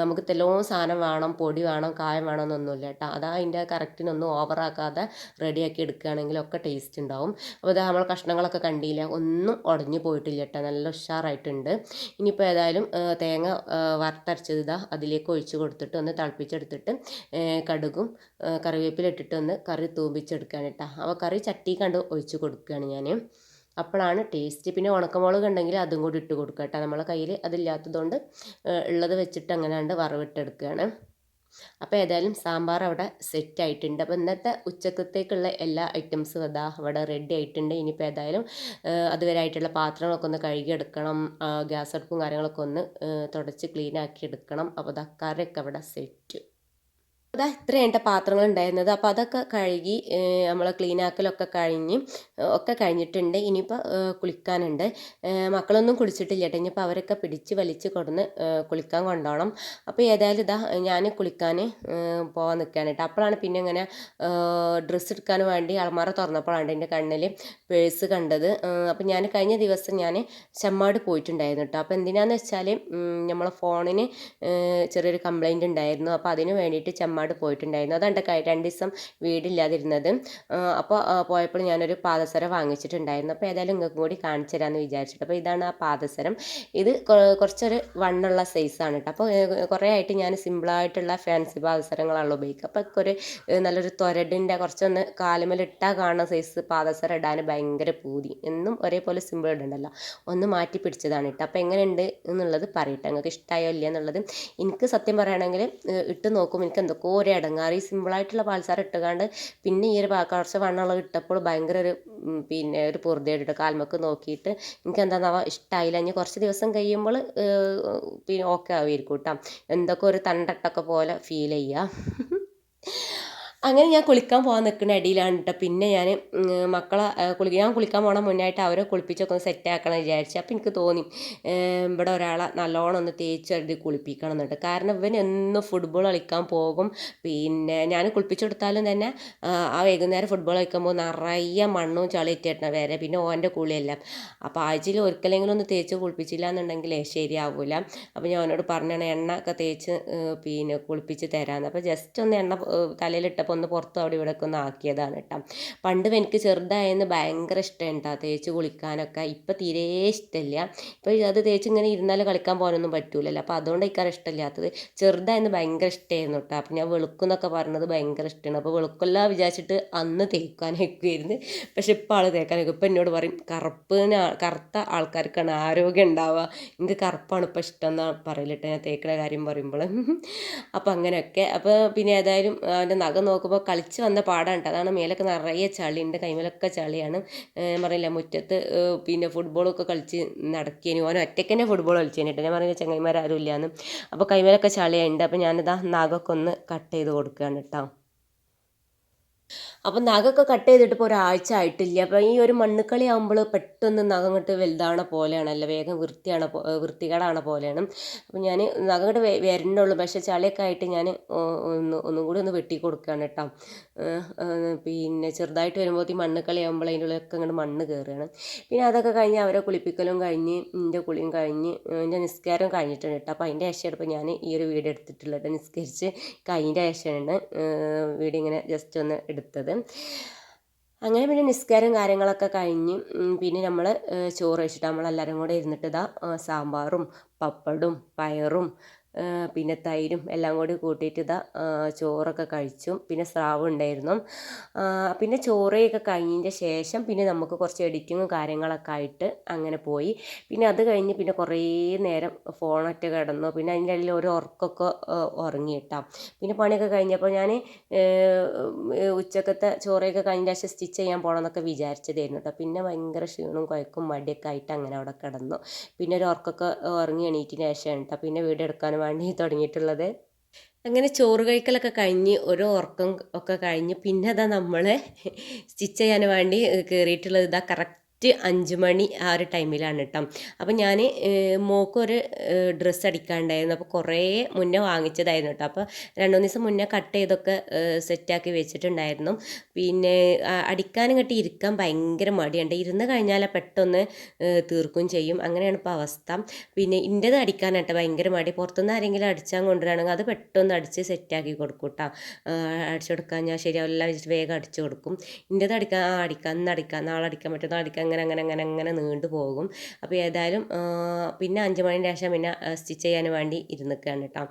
നമുക്ക് തെലോ സാധനം വേണം പൊടി വേണം കായം വേണം എന്നൊന്നുമില്ല കേട്ടോ. അതാ അതിന്റെ കറക്റ്റിനൊന്നും ഓവറാക്കാതെ റെഡിയാക്കി എടുക്കുകയാണെങ്കിൽ ഒക്കെ ടേസ്റ്റ് ഉണ്ടാവും. അപ്പോൾ ഇതാ നമ്മൾ കഷ്ണങ്ങളൊക്കെ കണ്ടില്ല ഒന്നും ഉടഞ്ഞു പോയിട്ടില്ല കേട്ടോ. നല്ല ഉഷാറായിട്ടുണ്ട്. ഇനിയിപ്പോൾ ഏതായാലും തേങ്ങ വറുത്തരച്ചത് ഇതാ അതിലേക്ക് ഒഴിച്ച് കൊടുത്തിട്ട് ഒന്ന് തിളപ്പിച്ചെടുത്തിട്ട് കടുകും കറിവേപ്പില ഇട്ടിട്ട് ഒന്ന് കറി തൂമ്പിച്ചെടുക്കുകയാണ് കേട്ടോ അപ്പോൾ കറി ചട്ടി കണ്ട് ഒഴിച്ച് കൊടുക്കുകയാണ് ഞാൻ അപ്പോഴാണ് ടേസ്റ്റ്. പിന്നെ ഉണക്കമുളക് ഉണ്ടെങ്കിൽ അതും കൂടി ഇട്ട് കൊടുക്കുക കേട്ടോ നമ്മളെ കയ്യിൽ അതില്ലാത്തതുകൊണ്ട് ഉള്ളത് വെച്ചിട്ട് അങ്ങനെ വറവിട്ടെടുക്കുകയാണ് അപ്പോൾ ഏതായാലും സാമ്പാർ അവിടെ സെറ്റ് ആയിട്ടുണ്ട്. അപ്പോൾ ഇന്നത്തെ ഉച്ചക്കത്തേക്കുള്ള എല്ലാ ഐറ്റംസും അതാ അവിടെ റെഡി ആയിട്ടുണ്ട്. ഇനിയിപ്പോൾ ഏതായാലും അതുവരെ ആയിട്ടുള്ള പാത്രങ്ങളൊക്കെ ഒന്ന് കഴുകിയെടുക്കണം. ഗ്യാസ് അടുപ്പും കാര്യങ്ങളൊക്കെ ഒന്ന് തുടച്ച് ക്ലീൻ ആക്കി എടുക്കണം. അപ്പോൾ കറിയൊക്കെ അവിടെ സെറ്റ് അതാ ഇത്രയും എന്റെ പാത്രങ്ങൾ ഉണ്ടായിരുന്നത്. അപ്പോൾ അതൊക്കെ കഴുകി നമ്മൾ ക്ലീൻ ആക്കലൊക്കെ കഴിഞ്ഞ് ഒക്കെ കഴിഞ്ഞിട്ടുണ്ട്. ഇനിയിപ്പോൾ കുളിക്കാനുണ്ട്. മക്കളൊന്നും കുളിച്ചിട്ടില്ല കേട്ടോ. ഇനിയിപ്പോൾ അവരൊക്കെ പിടിച്ച് വലിച്ച് കൊടുന്ന് കുളിക്കാൻ കൊണ്ടോണം. അപ്പോൾ ഏതായാലും ഇതാ ഞാൻ കുളിക്കാൻ പോകാൻ നിൽക്കുകയാണ് കേട്ടോ. അപ്പോഴാണ് പിന്നെ ഇങ്ങനെ ഡ്രസ്സ് എടുക്കാൻ വേണ്ടി അളമാറ തുറന്നപ്പോഴാണ് എന്റെ കണ്ണിൽ പേഴ്സ് കണ്ടത്. അപ്പോൾ ഞാൻ കഴിഞ്ഞ ദിവസം ഞാൻ ചെമ്മാട് പോയിട്ടുണ്ടായിരുന്നു കേട്ടോ. അപ്പോൾ എന്തിനാന്ന് വെച്ചാൽ നമ്മളെ ഫോണിന് ചെറിയൊരു കംപ്ലൈന്റ് ഉണ്ടായിരുന്നു. അപ്പോൾ അതിന് വേണ്ടിയിട്ട് ചെമ്മാട് അങ്ങോട്ട് പോയിട്ടുണ്ടായിരുന്നു. അതാണ് രണ്ട് ദിവസം വീടില്ലാതിരുന്നത്. അപ്പോൾ പോയപ്പോൾ ഞാനൊരു പാദസരം വാങ്ങിച്ചിട്ടുണ്ടായിരുന്നു. അപ്പോൾ ഏതായാലും നിങ്ങൾക്ക് കൂടി കാണിച്ചു തരാമെന്ന് വിചാരിച്ചിട്ട്. അപ്പോൾ ഇതാണ് ആ പാദസരം. ഇത് കുറച്ചൊരു വണ്ണുള്ള സൈസാണ് കേട്ടോ അപ്പോൾ കുറേ ആയിട്ട് ഞാൻ സിമ്പിളായിട്ടുള്ള ഫാൻസി പാദസരങ്ങളാണല്ലോ ഉപയോഗിക്കുക. അപ്പോൾ ഒരു നല്ലൊരു തൊരടിന്റെ കുറച്ചൊന്ന് കാലുമലിട്ടാൽ കാണുന്ന സൈസ് പാദസരം ഇടാൻ ഭയങ്കര പൂതി. എന്നും ഒരേപോലെ സിമ്പിൾ ഇടണ്ടല്ലോ. ഒന്ന് മാറ്റി പിടിച്ചതാണ് കേട്ടോ അപ്പോൾ എങ്ങനെയുണ്ട് എന്നുള്ളത് പറയട്ടെ. നിങ്ങൾക്ക് ഇഷ്ടമായോ ഇല്ല എന്നുള്ളത്. എനിക്ക് സത്യം പറയുകയാണെങ്കിൽ ഇട്ട് നോക്കും. എനിക്ക് എന്തൊക്കെ ഒരു ഇടങ്ങാറ് ഈ സിമ്പിളായിട്ടുള്ള പാൽസാരം ഇട്ടുകാണ്ട് പിന്നെ ഈ ഒരു കുറച്ച് വണ്ണമുള്ളത് ഇട്ടപ്പോൾ ഭയങ്കര ഒരു പിന്നെ ഒരു പൊറുതേടിട്ട് കാൽമക്ക് നോക്കിയിട്ട് എനിക്ക് എന്താണെന്നാവാ ഇഷ്ടമായില്ല ഇനി കുറച്ച് ദിവസം കഴിയുമ്പോൾ പിന്നെ ഓക്കെ ആവുമായിരിക്കും കേട്ടോ. എന്തൊക്കെ ഒരു തണ്ടട്ടൊക്കെ പോലെ ഫീൽ ചെയ്യുക അങ്ങനെ ഞാൻ കുളിക്കാൻ പോകാൻ നിൽക്കുന്ന ഇടയിലാണ് കേട്ടോ പിന്നെ ഞാൻ മക്കളെ കുളി ഞാൻ കുളിക്കാൻ പോകണ മുന്നായിട്ട് അവരെ കുളിപ്പിച്ചൊക്കെ ഒന്ന് സെറ്റ് ആക്കണം വിചാരിച്ചു. അപ്പോൾ എനിക്ക് തോന്നി ഇവിടെ ഒരാളെ നല്ലോണം ഒന്ന് തേച്ച് എഴുതി കുളിപ്പിക്കണം എന്നുണ്ട് കാരണം ഇവൻ എന്നും ഫുട്ബോൾ കളിക്കാൻ പോകും. പിന്നെ ഞാൻ കുളിപ്പിച്ചെടുത്താലും തന്നെ ആ വൈകുന്നേരം ഫുട്ബോൾ കളിക്കുമ്പോൾ നിറയെ മണ്ണും ചളി ഇട്ടിട്ട് വരെ. പിന്നെ ഓന്റെ കുളിയെല്ലാം. അപ്പോൾ ആഴ്ചയിൽ ഒരിക്കലെങ്കിലും ഒന്ന് തേച്ച് കുളിപ്പിച്ചില്ല എന്നുണ്ടെങ്കിൽ ശരിയാവില്ല അപ്പോൾ ഞാൻ അവനോട് പറഞ്ഞാണ് എണ്ണ ഒക്കെ തേച്ച് പിന്നെ കുളിപ്പിച്ച് തരാമെന്ന് അപ്പോൾ ജസ്റ്റ് ഒന്ന് എണ്ണ തലയിലിട്ടപ്പോൾ അപ്പോൾ ഒന്ന് പുറത്ത് അവിടെ ഇവിടെയൊക്കെ ഒന്ന് ആക്കിയതാണ് കേട്ടോ. പണ്ടും എനിക്ക് ചെറുതായെന്ന് ഭയങ്കര ഇഷ്ടമാണ് കേട്ടോ തേച്ച് കുളിക്കാനൊക്കെ. ഇപ്പം തീരെ ഇഷ്ടമില്ല ഇപ്പോൾ അത് തേച്ച് ഇങ്ങനെ ഇരുന്നാൽ കളിക്കാൻ പോകാനൊന്നും പറ്റൂലല്ലോ. അപ്പോൾ അതുകൊണ്ട് ഇക്കാർ ഇഷ്ടമില്ലാത്തത്. ചെറുതായെന്ന് ഭയങ്കര ഇഷ്ടമായിരുന്നു കേട്ടോ. അപ്പം ഞാൻ വെളുക്കുന്നൊക്കെ പറഞ്ഞത് ഭയങ്കര ഇഷ്ടമാണ് അപ്പോൾ വെളുക്കല്ല വിചാരിച്ചിട്ട് അന്ന് തേക്കാനൊക്കെയായിരുന്നു പക്ഷെ ഇപ്പോൾ ആൾ തേക്കാനൊക്കെ ഇപ്പം എന്നോട് പറയും കറുപ്പിന് കറുത്ത ആൾക്കാർക്കാണ് ആരോഗ്യം ഉണ്ടാവുക. എനിക്ക് കറുപ്പാണ് ഇപ്പം ഇഷ്ടം എന്നാണ് പറയലിട്ട് ഞാൻ തേക്കുന്ന കാര്യം പറയുമ്പോൾ അപ്പോൾ അങ്ങനെയൊക്കെ. അപ്പോൾ പിന്നെ ഏതായാലും അവന്റെ നഖം നോക്കുമ്പോൾ കളിച്ച് വന്ന പാടാണ് അതാണ് മേലൊക്കെ നിറയെ ഉണ്ട് കൈമേലൊക്കെ ചളിയാണ്. പറയില്ല മുറ്റത്ത് പിന്നെ ഫുട്ബോളൊക്കെ കളിച്ച് നടക്കിയതിന് ഓൻ ഒറ്റയ്ക്ക് തന്നെ ഫുട്ബോൾ കളിച്ചതിനിട്ട് ഞാൻ പറഞ്ഞ ചങ്ങൈമാരും ഇല്ലാന്ന്. അപ്പോൾ കൈമേലൊക്കെ ചളിയുണ്ട് അപ്പോൾ ഞാനിതാ നാഗൊക്കെ ഒന്ന് കട്ട് ചെയ്ത് കൊടുക്കുകയാണ് കേട്ടോ അപ്പം നഖമൊക്കെ കട്ട് ചെയ്തിട്ട് ഇപ്പോൾ ഒരാഴ്ച ആയിട്ടില്ല. അപ്പം ഈ ഒരു മണ്ണുക്കളി ആകുമ്പോൾ പെട്ടെന്ന് നഖം ഇങ്ങോട്ട് വലുതാണ പോലെയാണല്ലോ. വേഗം വൃത്തിയാണ് വൃത്തികേടാണ് പോലെയാണ്. അപ്പം ഞാൻ നഖം ഇങ്ങോട്ട് വരണുള്ളൂ പക്ഷേ ചളിയൊക്കെ ആയിട്ട് ഞാൻ ഒന്ന് ഒന്നും കൂടി ഒന്ന് വെട്ടി കൊടുക്കുകയാണ് കേട്ടോ പിന്നെ ചെറുതായിട്ട് വരുമ്പോൾ ഈ മണ്ണുക്കളി ആകുമ്പോൾ അതിന്റെ ഉള്ളിലൊക്കെ മണ്ണ് കയറുകയാണ് പിന്നെ അതൊക്കെ കഴിഞ്ഞ് അവരെ കുളിപ്പിക്കലും കഴിഞ്ഞ് എന്റെ കുളിയും കഴിഞ്ഞ് എന്റെ നിസ്കാരം കഴിഞ്ഞിട്ടുണ്ട് കേട്ടോ അപ്പോൾ അതിന്റെ ശേഷം ഞാൻ ഈ ഒരു വീട് എടുത്തിട്ടുള്ളത്. നിസ്കരിച്ച് കഴിഞ്ഞ ശേഷമാണ് വീഡിയോ ഇങ്ങനെ ജസ്റ്റ് ഒന്ന് എടുത്തത്. അങ്ങനെ പിന്നെ നിസ്കാരം കാര്യങ്ങളൊക്കെ കഴിഞ്ഞ് പിന്നെ നമ്മൾ ചോറ് വെച്ചിട്ട് നമ്മളെല്ലാവരും കൂടെ ഇരുന്നിട്ട് ഇതാ സാമ്പാറും പപ്പടും പയറും പിന്നെ തൈരും എല്ലാം കൂടി കൂട്ടിയിട്ട് ഇതാ ചോറൊക്കെ കഴിച്ചു. പിന്നെ സ്രാവ് ഉണ്ടായിരുന്നു. പിന്നെ ചോറയൊക്കെ കഴിഞ്ഞതിന്റെ ശേഷം പിന്നെ നമുക്ക് കുറച്ച് എഡിറ്റിങ്ങും കാര്യങ്ങളൊക്കെ ആയിട്ട് അങ്ങനെ പോയി. പിന്നെ അത് കഴിഞ്ഞ് പിന്നെ കുറേ നേരം ഫോണൊക്കെ കിടന്നു. പിന്നെ അതിന്റെ ഇടയിൽ ഒരു ഉറക്കൊക്കെ ഉറങ്ങി കേട്ടോ. പിന്നെ പണിയൊക്കെ കഴിഞ്ഞപ്പോൾ ഞാൻ ഉച്ചക്കത്തെ ചോറയൊക്കെ കഴിഞ്ഞ ശേഷം സ്റ്റിച്ച് ചെയ്യാൻ പോകണമെന്നൊക്കെ വിചാരിച്ചതായിരുന്നു കേട്ടോ. പിന്നെ ഭയങ്കര ക്ഷീണവും കുഴക്കും മടിയൊക്കെ ആയിട്ട് അങ്ങനെ അവിടെ കിടന്നു. പിന്നെ ഒരു ഉറക്കൊക്കെ ഉറങ്ങി എണീറ്റിന് ശേഷം കേട്ടോ. പിന്നെ വീഡിയോ എടുക്കാൻ വേണ്ടി തുടങ്ങിയിട്ടുള്ളത്. അങ്ങനെ ചോറ് കഴിക്കലൊക്കെ കഴിഞ്ഞ് ഒരു ഉറക്കം ഒക്കെ കഴിഞ്ഞ് പിന്നെ അതാ നമ്മൾ സ്റ്റിച്ച് ചെയ്യാൻ വേണ്ടി കയറിയിട്ടുള്ളത്. ഇതാ കറക്റ്റ് കറക്റ്റ് അഞ്ച് മണി ആ ഒരു ടൈമിലാണ് കേട്ടോ അപ്പം ഞാൻ മോക്കൊരു ഡ്രസ്സ് അടിക്കാണ്ടായിരുന്നു. അപ്പോൾ കുറേ മുന്നേ വാങ്ങിച്ചതായിരുന്നു കേട്ടോ അപ്പോൾ രണ്ട് ദിവസം മുന്നേ കട്ട് ചെയ്തൊക്കെ സെറ്റാക്കി വെച്ചിട്ടുണ്ടായിരുന്നു. പിന്നെ അടിക്കാനും കട്ടി ഇരിക്കാൻ ഭയങ്കര മടിയുണ്ട്. ഇരുന്ന് കഴിഞ്ഞാൽ പെട്ടെന്ന് തീർക്കും ചെയ്യും. അങ്ങനെയാണ് ഇപ്പോൾ അവസ്ഥ. പിന്നെ ഇന്റെത് അടിക്കാനായിട്ട് ഭയങ്കര മടി. പുറത്തുനിന്ന് ആരെങ്കിലും അടിച്ചാൽ കൊണ്ടുവരാണെങ്കിൽ അത് പെട്ടെന്ന് അടിച്ച് സെറ്റാക്കി കൊടുക്കും കേട്ടോ അടിച്ചു കൊടുക്കാൻ ഞാൻ ശരിയാവില്ല വേഗം അടിച്ചു കൊടുക്കും. ഇന്റെത് അടിക്കാൻ ആ അടിക്കാം ഇന്ന് അടിക്കാം നാളെ അടിക്കാൻ പറ്റുന്ന അടിക്കാൻ അങ്ങനെ അങ്ങനെ അങ്ങനെ അങ്ങനെ നീണ്ടു പോകും. അപ്പോൾ ഏതായാലും പിന്നെ അഞ്ച് മണിന്റെ ശേഷം പിന്നെ സ്റ്റിച്ച് ചെയ്യാൻ വേണ്ടി ഇരുന്നിക്കുകയാണ് കേട്ടോ.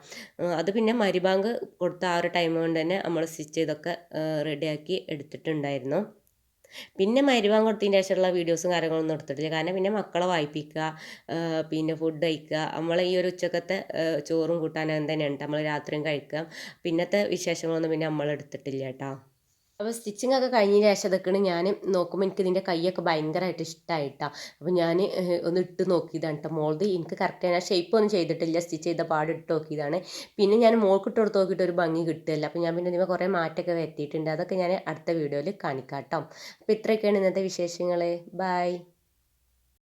അത് പിന്നെ മരിബാങ്ക് കൊടുത്ത ആ ഒരു ടൈം കൊണ്ട് തന്നെ നമ്മൾ സ്റ്റിച്ച് ചെയ്തൊക്കെ റെഡിയാക്കി എടുത്തിട്ടുണ്ടായിരുന്നു. പിന്നെ മരുവാൻ കൊടുത്തതിന്റെ ശേഷമുള്ള വീഡിയോസും കാര്യങ്ങളൊന്നും എടുത്തിട്ടില്ല. കാരണം പിന്നെ മക്കളെ വായിപ്പിക്കുക പിന്നെ ഫുഡ് കഴിക്കുക നമ്മൾ ഈ ഒരു ഉച്ചക്കത്തെ ചോറും കൂട്ടാനും തന്നെയാണ് നമ്മൾ രാത്രിയും കഴിക്കുക. പിന്നത്തെ വിശേഷങ്ങളൊന്നും പിന്നെ നമ്മൾ എടുത്തിട്ടില്ല കേട്ടോ. അപ്പോൾ സ്റ്റിച്ചിങ് ഒക്കെ കഴിഞ്ഞ ശേഷം ഇതൊക്കെയാണ് ഞാൻ നോക്കുമ്പോൾ എനിക്ക് ഇതിന്റെ കൈയൊക്കെ ഭയങ്കരമായിട്ട് ഇഷ്ടമായിട്ടാണ് അപ്പോൾ ഞാൻ ഒന്ന് ഇട്ട് നോക്കിയതാണ് കേട്ടോ മോൾത് എനിക്ക് കറക്റ്റ് ഞാൻ ഷേപ്പ് ഒന്നും ചെയ്തിട്ടില്ല. സ്റ്റിച്ച് ചെയ്ത പാട് ഇട്ട് നോക്കിയതാണ്. പിന്നെ ഞാൻ മോൾക്ക് ഇട്ട് കൊടുത്ത് നോക്കിയിട്ട് ഒരു ഭംഗി കിട്ടില്ല അപ്പോൾ ഞാൻ പിന്നെ ഇതിന് കുറേ മാറ്റമൊക്കെ വരുത്തിയിട്ടുണ്ട്. അതൊക്കെ ഞാൻ അടുത്ത വീഡിയോയിൽ കാണിക്കാം കേട്ടോ അപ്പോൾ ഇത്രയൊക്കെയാണ് ഇന്നത്തെ വിശേഷങ്ങൾ ബൈ